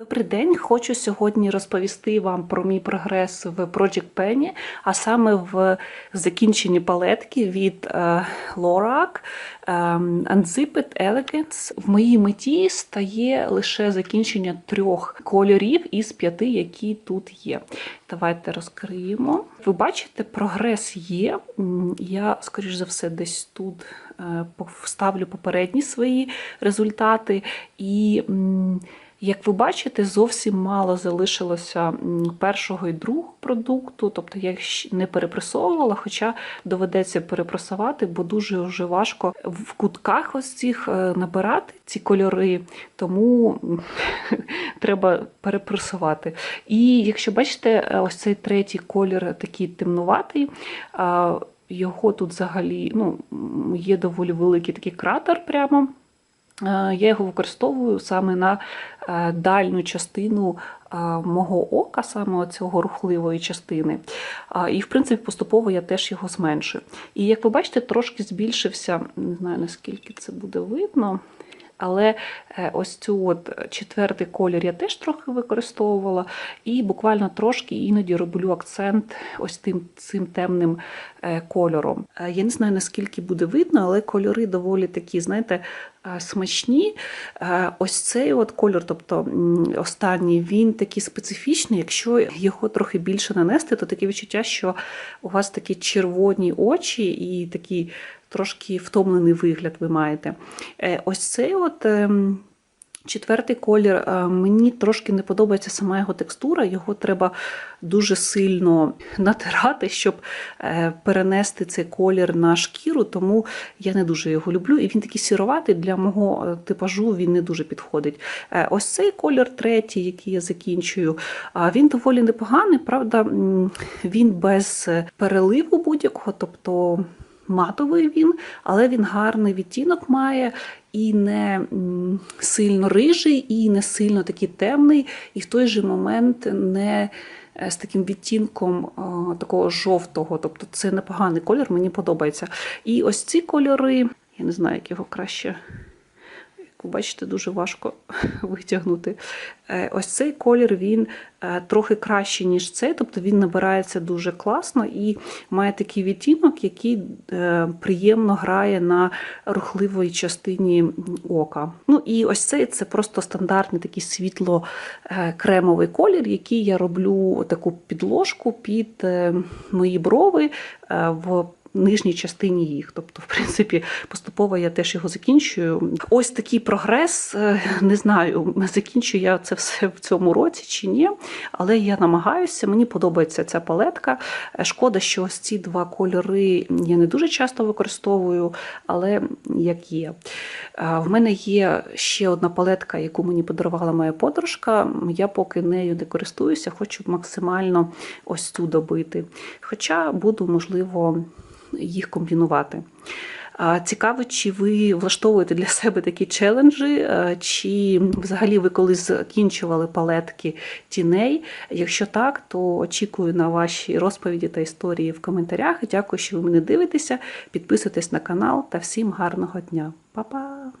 Добрий день, хочу сьогодні розповісти вам про мій прогрес в Project Penny, а саме в закінченні палетки від е, Lorac е, Unzipped Elegance. В моїй меті стає лише закінчення трьох кольорів із п'яти, які тут є. Давайте розкриємо. Ви бачите, прогрес є. Я, скоріш за все, десь тут е, вставлю попередні свої результати і. Як ви бачите, зовсім мало залишилося першого і другого продукту, тобто я їх не перепресовувала, хоча доведеться перепресувати, бо дуже вже важко в кутках ось цих е, набирати ці кольори, тому треба перепресувати. І якщо бачите, е, ось цей третій колір такий темнуватий. Його тут взагалі ну, є доволі великий такий кратер прямо. Е, Я його використовую саме на е, дальню частину е, мого ока, саме цього рухливої частини. І, в принципі, поступово я теж його зменшую. І як ви бачите, трошки збільшився, не знаю наскільки це буде видно. Але е, ось цю от четвертий колір я теж трохи використовувала, і буквально трошки іноді роблю акцент ось тим цим темним е, кольором. Е, Я не знаю наскільки буде видно, але кольори доволі такі, знаєте, е, смачні. Е, Ось цей от кольор, тобто останній, він такий специфічний. Якщо його трохи більше нанести, то таке відчуття, що у вас такі червоні очі і такий трошки втомлений вигляд ви маєте. Е, Ось цей от. ем, Четвертий колір е, мені трошки не подобається сама його текстура. Його треба дуже сильно натирати, щоб е, перенести цей колір на шкіру, тому я не дуже його люблю. І він такий сіроватий для мого типажу він не дуже підходить. Ось цей колір третій, який я закінчую, він доволі непоганий. Правда, він без переливу будь-якого, тобто матовий він, але він гарний відтінок має. І не сильно рижий, і не сильно такий темний, і в той же момент не е, з таким відтінком а, такого жовтого. Тобто це непоганий колір, мені подобається. І ось ці кольори, я не знаю, як його краще. Бачите, дуже важко витягнути. Е, Ось цей колір він е, трохи кращий, ніж цей, тобто він набирається дуже класно і має такий відтінок, який е, приємно грає на рухливій частині ока. Ну і ось цей це просто стандартний такий світло-кремовий колір, який я роблю таку підложку під мої брови в нижній частині їх. Тобто, в принципі, поступово я теж його закінчую. Ось такий прогрес. е, Не знаю, закінчу я це все в цьому році чи ні, але я намагаюся. Мені подобається ця палетка. Е, Шкода, що ось ці два кольори я не дуже часто використовую, але як є. Е, В мене є ще одна палетка, яку мені подарувала моя подружка. Я поки нею не користуюся, хочу максимально ось цю добити. Хоча буду, можливо, їх комбінувати. Цікаво, чи ви влаштовуєте для себе такі челенджі, чи взагалі ви колись закінчували палетки тіней. Якщо так, то очікую на ваші розповіді та історії в коментарях. Дякую, що ви мене дивитеся. Підписуйтесь на канал та всім гарного дня. Па-па!